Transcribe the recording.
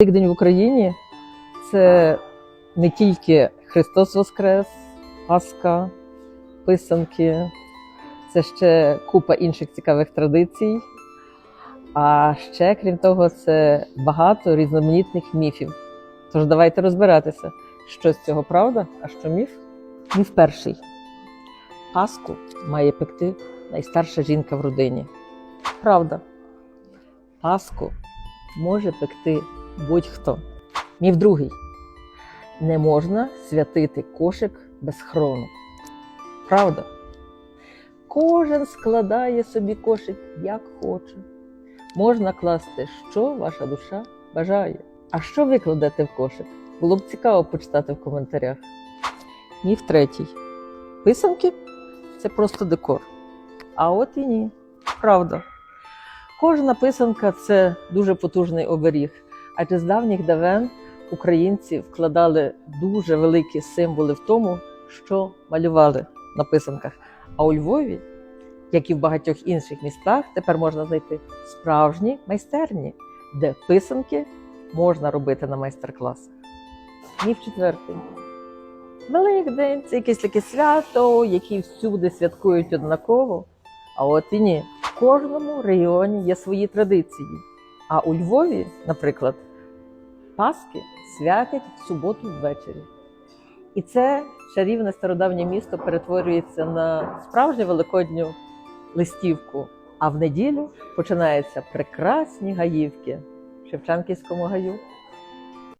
Великдень в Україні це не тільки Христос Воскрес, Пасха, писанки, це ще купа інших цікавих традицій. А ще, крім того, це багато різноманітних міфів. Тож давайте розбиратися, що з цього правда, а що міф. Міф перший. Паску має пекти найстарша жінка в родині. Правда. Паску може пекти будь-хто. Міф другий. Не можна святити кошик без хрону. Правда. Кожен складає собі кошик як хоче. Можна класти, що ваша душа бажає. А що ви кладете в кошик? Було б цікаво почитати в коментарях. Міф третій. Писанки це просто декор. А от і ні. Правда. Кожна писанка це дуже потужний оберіг. Адже з давніх давен українці вкладали дуже великі символи в тому, що малювали на писанках. А у Львові, як і в багатьох інших містах, тепер можна знайти справжні майстерні, де писанки можна робити на майстер-класах. Міф четвертий. Великдень це якесь таке свято, яке всюди святкують однаково. А от і ні, в кожному регіоні є свої традиції. А у Львові, наприклад, Паски святять в суботу ввечері. І це чарівне стародавнє місто перетворюється на справжню великодню листівку. А в неділю починаються прекрасні гаївки в Шевченківському гаю.